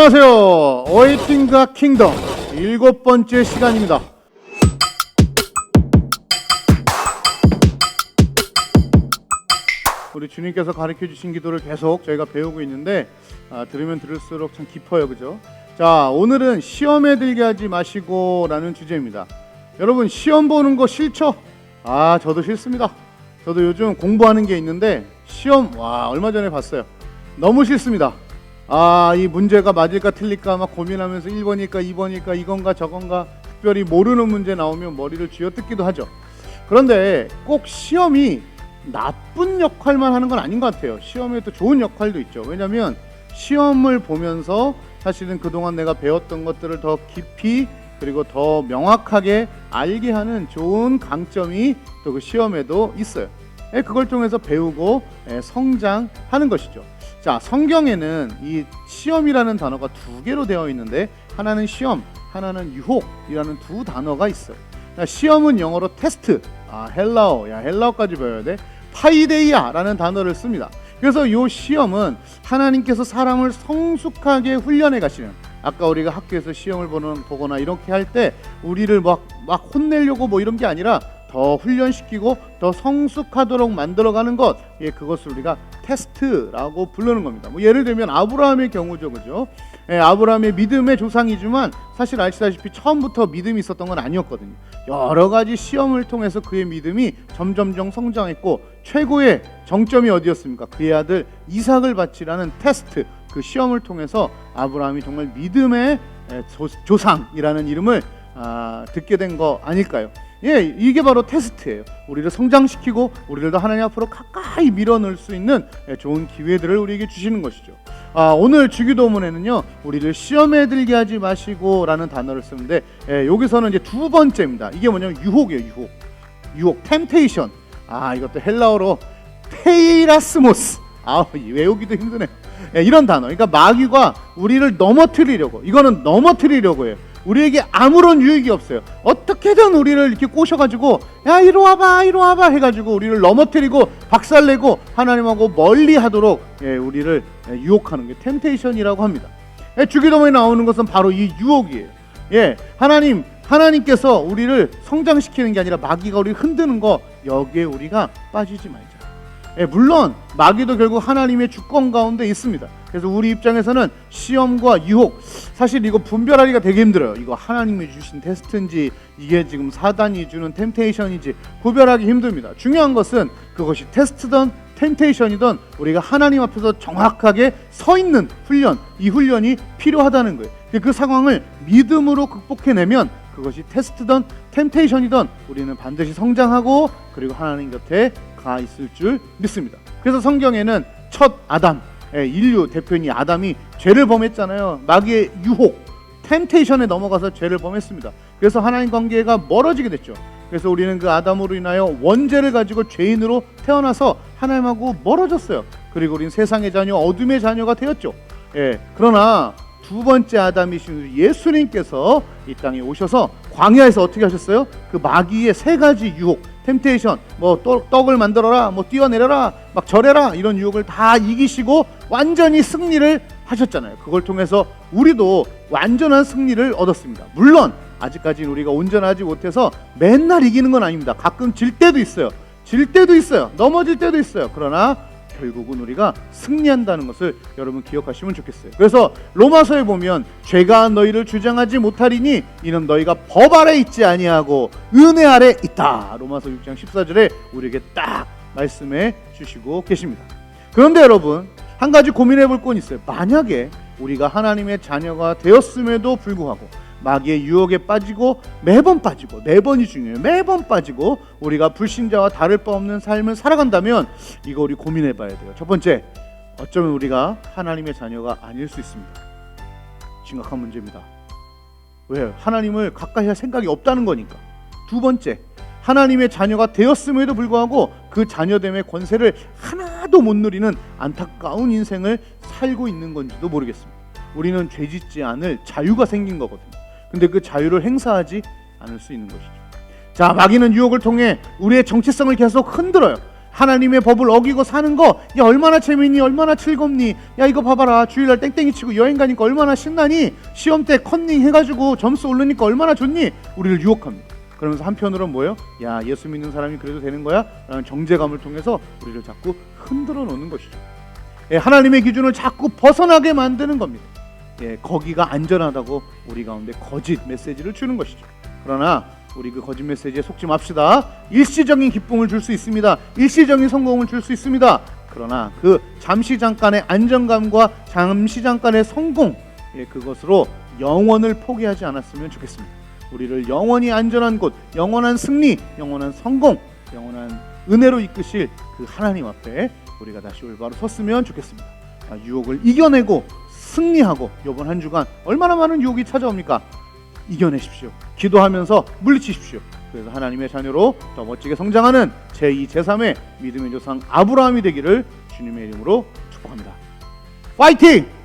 안녕하세요. 어웨이팅과 킹덤 일곱 번째 시간입니다. 우리 주님께서 가르쳐 주신 기도를 계속 저희가 배우고 있는데 아, 들으면 들을수록 참 깊어요, 그죠? 자, 오늘은 시험에 들게 하지 마시고라는 주제입니다. 여러분 시험 보는 거 싫죠? 아, 저도 싫습니다. 저도 요즘 공부하는 게 있는데 시험 와 얼마 전에 봤어요. 너무 싫습니다. 아, 이 문제가 맞을까 틀릴까 막 고민하면서 1번일까 2번일까 이건가 저건가 특별히 모르는 문제 나오면 머리를 쥐어뜯기도 하죠. 그런데 꼭 시험이 나쁜 역할만 하는 건 아닌 것 같아요. 시험에 또 좋은 역할도 있죠. 왜냐하면 시험을 보면서 사실은 그동안 내가 배웠던 것들을 더 깊이 그리고 더 명확하게 알게 하는 좋은 강점이 또 그 시험에도 있어요. 예, 그걸 통해서 배우고 예, 성장하는 것이죠. 자, 성경에는 이 시험이라는 단어가 두 개로 되어 있는데 하나는 시험, 하나는 유혹이라는 두 단어가 있어요. 자, 시험은 영어로 테스트, 아 헬라어, 야 헬라어까지 배워야 돼. 파이데이아라는 단어를 씁니다. 그래서 이 시험은 하나님께서 사람을 성숙하게 훈련해 가시는. 아까 우리가 학교에서 시험을 보는 보거나 이렇게 할 때 우리를 막 막 혼내려고 뭐 이런 게 아니라 더 훈련시키고 더 성숙하도록 만들어가는 것, 예, 그것을 우리가 테스트라고 부르는 겁니다. 뭐 예를 들면 아브라함의 경우죠, 그죠? 예, 아브라함의 믿음의 조상이지만 사실 아시다시피 처음부터 믿음이 있었던 건 아니었거든요. 여러 가지 시험을 통해서 그의 믿음이 점점점 성장했고 최고의 정점이 어디였습니까? 그의 아들 이삭을 바치라는 테스트, 그 시험을 통해서 아브라함이 정말 믿음의 예, 조, 조상이라는 이름을 아, 듣게 된 거 아닐까요? 예, 이게 바로 테스트예요. 우리를 성장시키고 우리를 더 하나님 앞으로 가까이 밀어넣을 수 있는 예, 좋은 기회들을 우리에게 주시는 것이죠. 아, 오늘 주기도문에는요, 우리를 시험에 들게 하지 마시고라는 단어를 쓰는데 예, 여기서는 이제 두 번째입니다. 이게 뭐냐면 유혹이에요, 유혹. 유혹, 템테이션. 아, 이것도 헬라어로 페이라스모스. 아, 외우기도 힘드네요. 예, 이런 단어. 그러니까 마귀가 우리를 넘어뜨리려고. 이거는 넘어뜨리려고 해요. 우리에게 아무런 유익이 없어요. 어떻게든 우리를 이렇게 꼬셔가지고 야 이리 와봐 이리 와봐 해가지고 우리를 넘어뜨리고 박살내고 하나님하고 멀리하도록 예, 우리를 예, 유혹하는 게 템테이션이라고 합니다. 예, 주기도문에 나오는 것은 바로 이 유혹이에요. 예, 하나님 하나님께서 우리를 성장시키는 게 아니라 마귀가 우리를 흔드는 거 여기에 우리가 빠지지 말자. 예, 물론 마귀도 결국 하나님의 주권 가운데 있습니다. 그래서 우리 입장에서는 시험과 유혹 사실 이거 분별하기가 되게 힘들어요. 이거 하나님이 주신 테스트인지 이게 지금 사단이 주는 템테이션인지 구별하기 힘듭니다. 중요한 것은 그것이 테스트든 템테이션이든 우리가 하나님 앞에서 정확하게 서 있는 훈련, 이 훈련이 필요하다는 거예요. 그 상황을 믿음으로 극복해내면 그것이 테스트든 템테이션이든 우리는 반드시 성장하고 그리고 하나님 곁에 가 있을 줄 믿습니다. 그래서 성경에는 첫 아담, 예, 인류 대표인 아담이 죄를 범했잖아요. 마귀의 유혹, 템테이션에 넘어가서 죄를 범했습니다. 그래서 하나님 관계가 멀어지게 됐죠. 그래서 우리는 그 아담으로 인하여 원죄를 가지고 죄인으로 태어나서 하나님하고 멀어졌어요. 그리고 우리는 세상의 자녀, 어둠의 자녀가 되었죠. 예, 그러나 두 번째 아담이신 예수님께서 이 땅에 오셔서 광야에서 어떻게 하셨어요? 그 마귀의 세 가지 유혹, 템테이션, 뭐 떡, 떡을 만들어라, 뭐 뛰어내려라, 막 절해라 이런 유혹을 다 이기시고 완전히 승리를 하셨잖아요. 그걸 통해서 우리도 완전한 승리를 얻었습니다. 물론 아직까지는 우리가 온전하지 못해서 맨날 이기는 건 아닙니다. 가끔 질 때도 있어요. 질 때도 있어요. 넘어질 때도 있어요. 그러나 결국은 우리가 승리한다는 것을 여러분 기억하시면 좋겠어요. 그래서 로마서에 보면 죄가 너희를 주장하지 못하리니 이는 너희가 법 아래 있지 아니하고 은혜 아래 있다. 로마서 6장 14절에 우리에게 딱 말씀해 주시고 계십니다. 그런데 여러분 한 가지 고민해 볼 건 있어요. 만약에 우리가 하나님의 자녀가 되었음에도 불구하고 마귀의 유혹에 빠지고 매번 빠지고 네 번이 중요해요. 매번 빠지고 우리가 불신자와 다를 바 없는 삶을 살아간다면 이거 우리 고민해 봐야 돼요. 첫 번째, 어쩌면 우리가 하나님의 자녀가 아닐 수 있습니다. 심각한 문제입니다. 왜요? 하나님을 가까이 할 생각이 없다는 거니까. 두 번째, 하나님의 자녀가 되었음에도 불구하고 그 자녀됨의 권세를 하나도 못 누리는 안타까운 인생을 살고 있는 건지도 모르겠습니다. 우리는 죄 짓지 않을 자유가 생긴 거거든요. 근데 그 자유를 행사하지 않을 수 있는 것이죠. 자, 마귀는 유혹을 통해 우리의 정체성을 계속 흔들어요. 하나님의 법을 어기고 사는 거, 야 얼마나 재밌니, 얼마나 즐겁니, 야 이거 봐봐라 주일날 땡땡이 치고 여행 가니까 얼마나 신나니, 시험 때 컨닝 해가지고 점수 오르니까 얼마나 좋니, 우리를 유혹합니다. 그러면서 한편으로는 뭐예요? 야 예수 믿는 사람이 그래도 되는 거야? 라는 정제감을 통해서 우리를 자꾸 흔들어 놓는 것이죠. 예, 하나님의 기준을 자꾸 벗어나게 만드는 겁니다. 예, 거기가 안전하다고 우리 가운데 거짓 메시지를 주는 것이죠. 그러나 우리 그 거짓 메시지에 속지 맙시다. 일시적인 기쁨을 줄 수 있습니다. 일시적인 성공을 줄 수 있습니다. 그러나 그 잠시 잠깐의 안정감과 잠시 잠깐의 성공, 예, 그것으로 영원을 포기하지 않았으면 좋겠습니다. 우리를 영원히 안전한 곳, 영원한 승리, 영원한 성공, 영원한 은혜로 이끄실 그 하나님 앞에 우리가 다시 올바로 섰으면 좋겠습니다. 아, 유혹을 이겨내고 승리하고 이번 한 주간 얼마나 많은 유혹이 찾아옵니까? 이겨내십시오. 기도하면서 물리치십시오. 그래서 하나님의 자녀로 더 멋지게 성장하는 제2, 제3의 믿음의 조상 아브라함이 되기를 주님의 이름으로 축복합니다. 파이팅!